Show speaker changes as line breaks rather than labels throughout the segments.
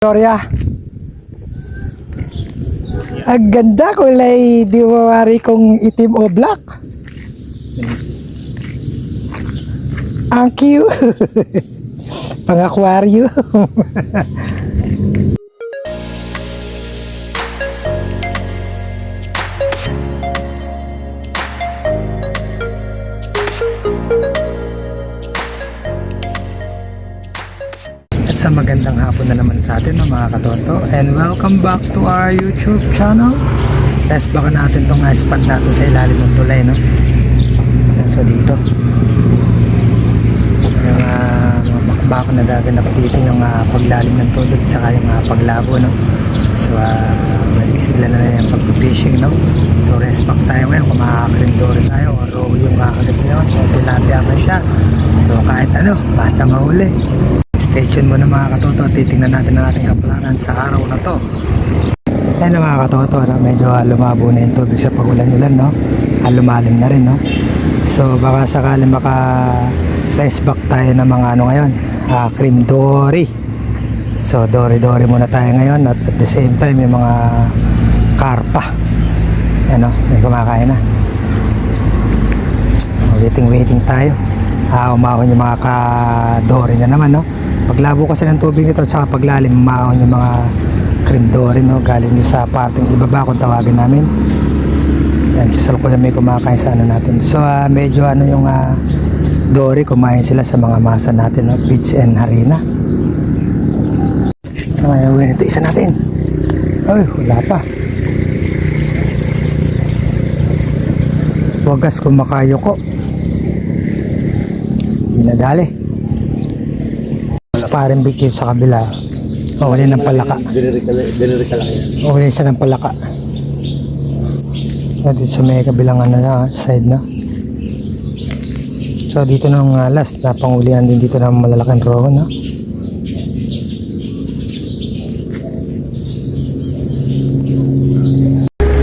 Gloria. Ang ganda kulay diwawari kong itim o black. Ang cute. Pang aquarium. Sa magandang hapon na naman sa atin mga katoto and welcome back to our YouTube channel. Test baka natin tong uh, spot natin sa ilalim ng tulay no? So dito. Yung uh, mga bakbako na gaganap dito yung uh, paglalim ng tulog tsaka yung uh, paglabo no? So uh, malisigla na na yung pag-fishing no? So rest back tayo ngayon. Kung makakakrindore tayo o roho yung kakagat ngayon so tilapia man siya. So kahit ano basta mahuli Stay tuned muna mga katoto at titingnan natin ang ating kaplanan sa araw na to. Ayan na mga katoto, no? medyo ah, lumabo na yung tubig sa pagulan-ulan, no? Ah, lumalim na rin, no? So baka sakali maka flash back tayo ng mga ano ngayon, ah, cream dory. So dory-dory muna tayo ngayon at at the same time may mga karpa. Ano, may kumakain na. Waiting, waiting tayo. Ah, umahon yung mga ka-dory na naman, no? Paglabo kasi ng tubig nito, tsaka paglalim, umahon yung mga cream dory, no? Galing yung sa parting ibaba kung tawagin namin. Yan, kasalukuyan may kumakain sa ano natin. So, ah, medyo ano yung ah, dory, kumain sila sa mga masa natin, no? Beach and harina. Ay, uwi nito, isa natin. Ay, wala pa. Wagas kumakayo ko. Hindi nadali. Sa parang bigyan sa kabila. Wala ng palaka.
Delivery ka lang yan.
Wala siya ng palaka. O, dito sa may kabilang ano na, side na. So, dito nung uh, last, napangulihan din dito ng malalaking roho, no?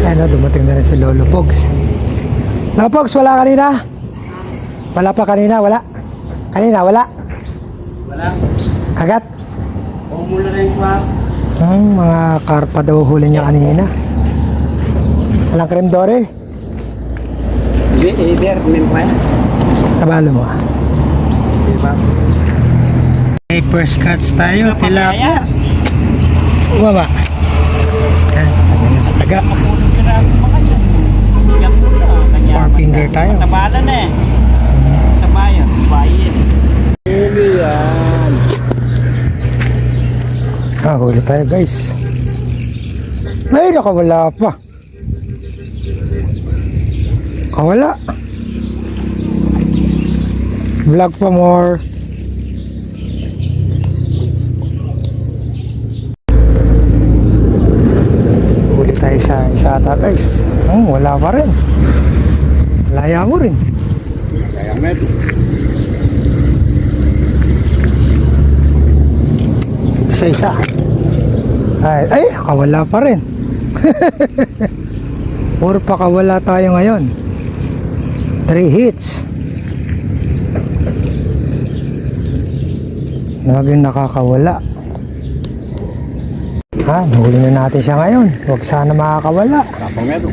Ano, dumating na rin si Lolo Pogs. Lolo Pogs, wala kanina? Wala pa kanina, wala? Kanina, wala?
Wala.
Kagat?
Na yung kwak.
Hmm, mga karpa daw huli niya kanina. Alang krem dore?
Hindi, either. Min pa yan.
Tabalo mo. ah.
Diba?
May first cuts tayo, tilapia. Umama. Yan, ganyan sa taga. Four finger tayo.
Tabalan na eh. Tabayan. Bayin.
Huli yan.
Ah, huli tayo guys. Ay, nakawala pa. Kawala. Vlog pa more. Huli tayo sa isa ata guys. Hmm, wala pa rin. Laya mo rin.
Kaya med.
sa isa. Ay, ay, kawala pa rin. Puro pa kawala tayo ngayon. Three hits. Laging nakakawala. Ha, nahuli na natin siya ngayon. Huwag sana makakawala.
Kapang meto.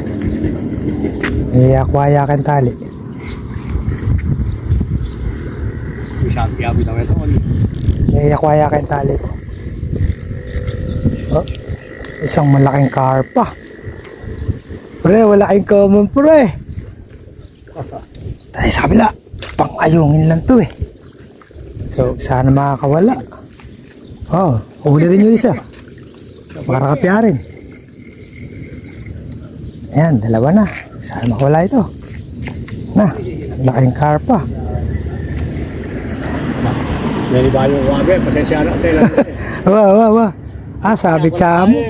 Iyakwaya kang tali.
Sabi kaya bitaw ito.
Iyakwaya kang tali. Oh, isang malaking karpa. Pre, wala kayong common pre. Tayo sa kabila. Pang-ayungin lang to eh. So, sana makakawala. Oh, huli rin yung isa. Para kapyarin. Ayan, dalawa na. Sana makawala ito. Na, laking karpa.
Nari ba yung wabe? Pasensya na tayo lang.
Wa, wa, wa. Ah, sabit siya mo.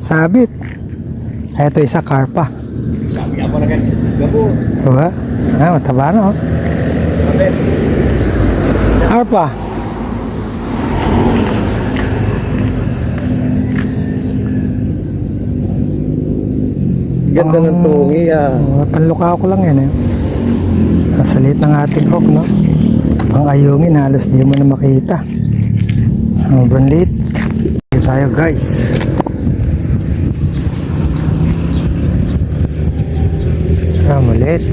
Sabit. Ito isa karpa.
Sabi ka pa na kayo. Gabo.
Diba? Ah, mataba na oh. Karpa.
Ganda ng tungi ah.
Uh, panluka ko lang yan eh. Masalit ng ating hook, no? Ang ayungin, halos di mo na makita. Sobrang liit. Tayo guys. Mulit.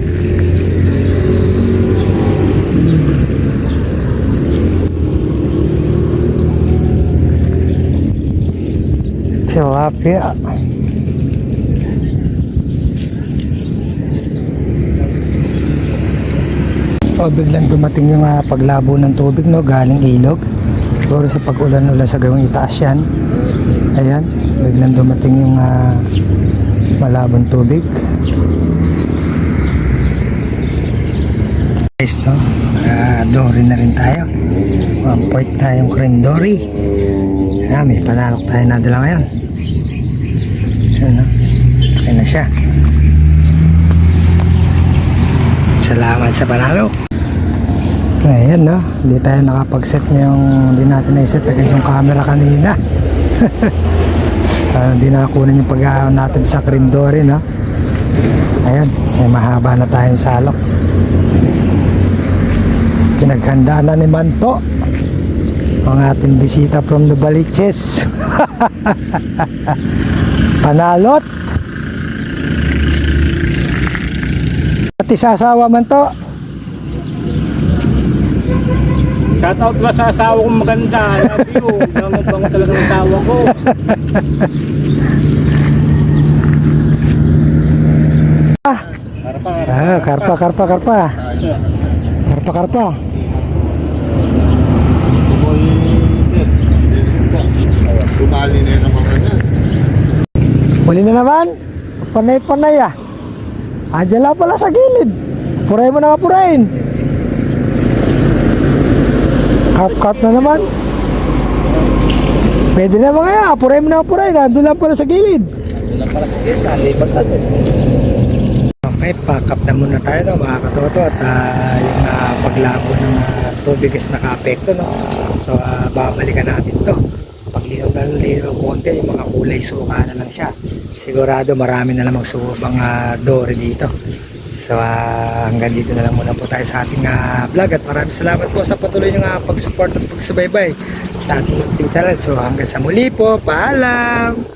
Tilapia. O biglang dumating yung ah, paglabo ng tubig no galing ilog. Siguro sa pag-ulan-ulan sa gawing itaas yan. Ayan, biglang dumating yung ah, malabong tubig. Guys, no? Ah, dory na rin tayo. One point tayong cream dory. Ah, may panalok tayo na dala ngayon. Ayan, no? Okay na siya. Salamat sa panalok. Ayan, no? Hindi tayo nakapag-set yung... Hindi natin na-set agad yung camera kanina. Ah, Hindi nakakunan yung pag natin sa cream dory, no? Ayan, may mahaba na tayong salok. Pinaghanda na ni Manto ang ating bisita from the Baliches. Panalot. At isasawa man to.
Shoutout ba sa asawa kong maganda? Love you. Bango-bango talaga ng asawa ko. Para pa.
Ah, karpa, karpa, karpa. Karpa, karpa.
Tumali na yun ang mga yan.
Huli na naman. Panay-panay ah. Andiyan lang pala sa gilid. Puray mo na nga purahin. Carp-carp na naman. Pwede na mga yan. Puray mo na nga purahin. Nandun lang pala sa gilid. Okay, pack up na muna tayo no, mga katoto at ah, yung ah, paglabo ng ah, tubig is naka-apekto no. So ah, babalikan natin to. Paglinaw na linaw konti, yung mga kulay suka na lang siya. Sigurado marami na namang subang uh, dory dito. So ah, hanggang dito na lang muna po tayo sa ating ah, vlog at maraming salamat po sa patuloy ng uh, pag-support at pagsubaybay sa ating channel. So hanggang sa muli po, paalam!